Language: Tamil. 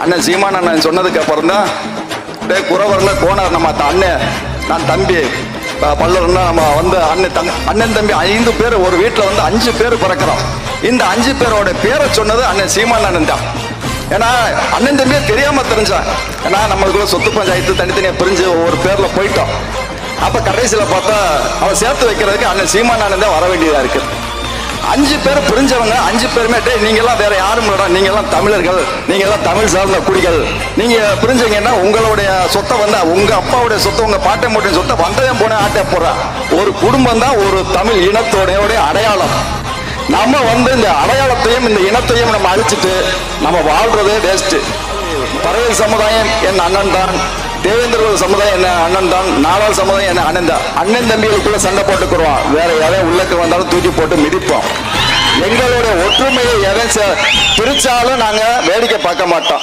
அண்ணன் சீமான் அண்ணன் சொன்னதுக்கு அப்புறம் தான் டே குறவரில் கோனார் நம்ம த- அண்ணன் நான் தம்பி பல்லவர்னா நம்ம வந்து அண்ணன் தங்க அண்ணன் தம்பி ஐந்து பேர் ஒரு வீட்டில் வந்து அஞ்சு பேர் பிறக்கிறோம். இந்த அஞ்சு பேரோட பேரை சொன்னது அண்ணன் சீமான் அண்ணன் தான். ஏன்னா அண்ணன் தம்பியே தெரியாம தெரிஞ்சான். ஏன்னா நம்மளுக்குள்ள சொத்து பஞ்சாயத்து தனித்தனியாக பிரிஞ்சு ஒவ்வொரு பேர்ல போயிட்டோம். அப்ப கடைசியில பார்த்தா அவன் சேர்த்து வைக்கிறதுக்கு அண்ணன் சீமான் அண்ணன் தான் வர வேண்டியதா இருக்கு. அஞ்சு பேர் பிரிஞ்சவங்க அஞ்சு பேருமே டே நீங்க எல்லாம் வேற யாரும் இல்லடா. நீங்க எல்லாம் தமிழர்கள். நீங்க எல்லாம் தமிழ் சார்ந்த குடிகள். நீங்க பிரிஞ்சீங்கன்னா உங்களுடைய சொத்தை வந்து உங்க அப்பாவுடைய சொத்தை உங்க பாட்டை மூட்டையும் சொத்தை வந்தயம் போன ஆட்டை போற ஒரு குடும்பம் தான் ஒரு தமிழ் இனத்தோடைய அடையாளம். நம்ம வந்து இந்த அடையாளத்தையும் இந்த இனத்தையும் நம்ம அழிச்சிட்டு நம்ம வாழ்றதே வேஸ்ட் பறவை சமுதாயம் என் அண்ணன் தான். தேவேந்திர சமுதாயம் என்ன? அண்ணன் தான். நாலாவது சமுதாயம் என்ன? அண்ணன் தான். அண்ணன் தம்பிகளுக்குள்ள சண்டை போட்டுக்கிறோம் வேற யாரையும் உள்ளக்கு வந்தாலும் தூக்கி போட்டு மிதிப்போம். எங்களுடைய ஒற்றுமையை எதை ச- பிரிச்சாலும் நாங்க வேடிக்கை பார்க்க மாட்டோம்.